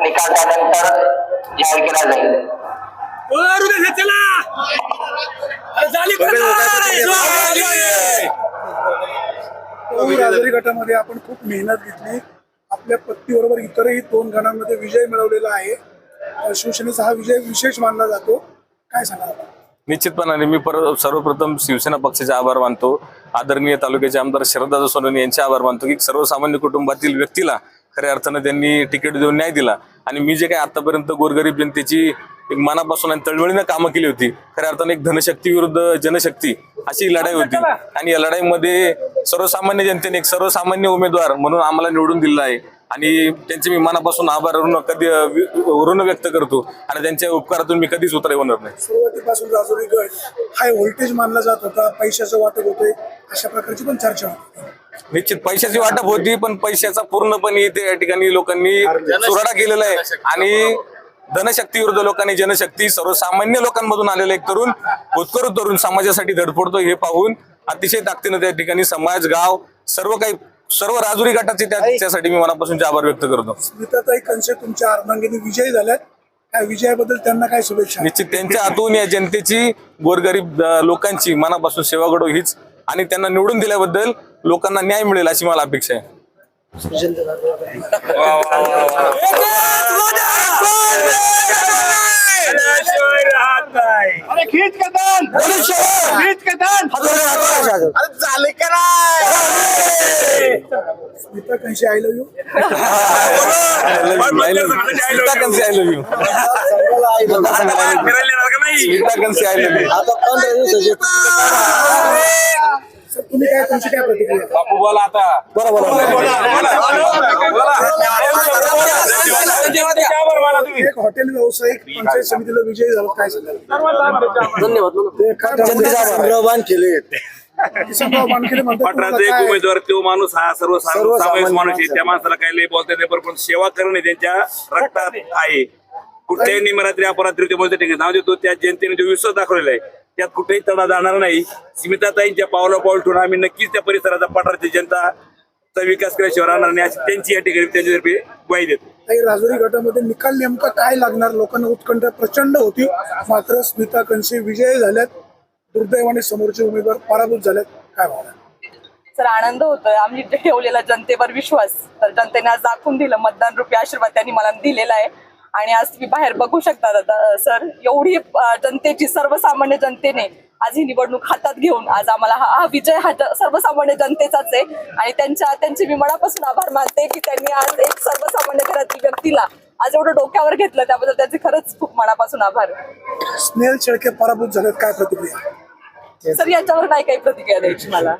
निकालानंतर जाहीर केला जाईल राजरी गटामध्ये आपण खूप मेहनत घेतली आपल्या पत्तीबरोबर इतरही दोन गणांमध्ये विजय मिळवलेला आहे शिवसेनेचा हा विजय विशेष मानला जातो काय सांगा निश्चितपणाने मी परत सर्वप्रथम शिवसेना पक्षाचे आभार मानतो. आदरणीय तालुक्याचे आमदार श्रद्धा सोनवणे यांचे आभार मानतो की सर्वसामान्य कुटुंबातील व्यक्तीला खऱ्या अर्थानं त्यांनी तिकीट देऊन न्याय दिला. आणि मी जे काही आतापर्यंत गोरगरीब जनतेची एक मनापासून आणि तळवळीनं कामं केली होती खऱ्या अर्थानं एक धनशक्ती विरुद्ध जनशक्ती अशी लढाई होती. आणि या लढाईमध्ये सर्वसामान्य जनतेने एक सर्वसामान्य उमेदवार म्हणून आम्हाला निवडून दिला आहे. आणि त्यांचे मी मनापासून आभार ऋण कधी ऋण व्यक्त करतो. आणि त्यांच्या उपकारातून मी कधीच उतराई होणार नाही. सुरुवातीपासून राजोरी गट हाय व्होल्टेज मानला जात होता. पैशाचं वाटप होतंय. अशा प्रकारची पण चर्चा होती. निश्चित पैशाची वाटप होती पण पैशाचा पूर्णपणे इथे या ठिकाणी लोकांनी चुराडा केलेला आहे. आणि धनशक्ती विरुद्ध लोकांनी जनशक्ती सर्वसामान्य लोकांमधून आलेला एक तरुण होतकरू तरुण समाजासाठी धडपडतो हे पाहून अतिशय ताकदीनं त्या ठिकाणी समाज गाव सर्व काही सर्व राजुरी गटाचे त्या- त्यासाठी मी मनापासून आभार व्यक्त करतो. स्मिताताई कंसे तुमच्या अर्धांगिनी विजयी झाल्यात. त्या विजयाबद्दल त्यांना काय शुभेच्छा? निश्चित त्यांच्या हातून या जनतेची गोरगरीब अं, लोकांची मनापासून सेवा घडो हीच आणि त्यांना निवडून दिल्याबद्दल लोकांना न्याय मिळेल अशी मला अपेक्षा आहे. Smita Kanse I love you Smita Kanse I love you Smita Kanse I love you sir तुम्ही काय तुमची काय प्रतिक्रिया? बापू बोला आता. एक हॉटेल व्यावसायिक पंचायत समितीला विजयी झाला काय पटराचा एक उमेदवार तो माणूस हा सर्व सामायिक माणूस आहे. त्या माणसाला काही लई बोलता येते पण सेवा करणे त्यांच्या रक्तात आहे. कुठल्याही निमरात्री अपरात्री ते बोलते ठीक आहे नाव देतो त्या जनतेने जो विश्वास दाखवलेला आहे त्यात कुठेही तडा जाणार नाही. स्मिताताईंच्या पावला पाऊल ठेवून आम्ही नक्कीच त्या परिसराचा पठाराची जनता चा विकास केल्याशिवाय राहणार नाही अशी त्यांची या ठिकाणी त्यांच्यातर्फे ग्वाही देतो. काही राजुरी गटामध्ये निकाल नेमका काय लागणार? लोकांना उत्कंठा प्रचंड होती. मात्र स्मिता कंसे विजयी झाल्यात. दुर्दैवाने समोरचे उमेदवार पराभूत झाले काय भावना सर आनंद होतोय. आम्ही ठेवलेला जनतेवर विश्वास. तर जनतेने आज दाखवून दिलं मतदान रुपये आशीर्वाद त्यांनी मला दिलेला आहे. आणि आज तुम्ही बाहेर बघू शकता आता सर एवढी जनतेची सर्वसामान्य जनतेने आज ही निवडणूक हातात घेऊन आज आम्हाला हा हा विजय हा सर्वसामान्य जनतेचाच आहे. आणि त्यांच्या त्यांचे मी मनापासून आभार मानते की त्यांनी आज एक सर्वसामान्य घरातील व्यक्तीला आज एवढं डोक्यावर घेतलं त्याबद्दल त्यांचे खरंच खूप मनापासून आभार. स्नेहल शेळके पराभूत झाल्यात काय प्रतिक्रिया? सर याच्यावर नाही काही प्रतिक्रिया द्यायची मला.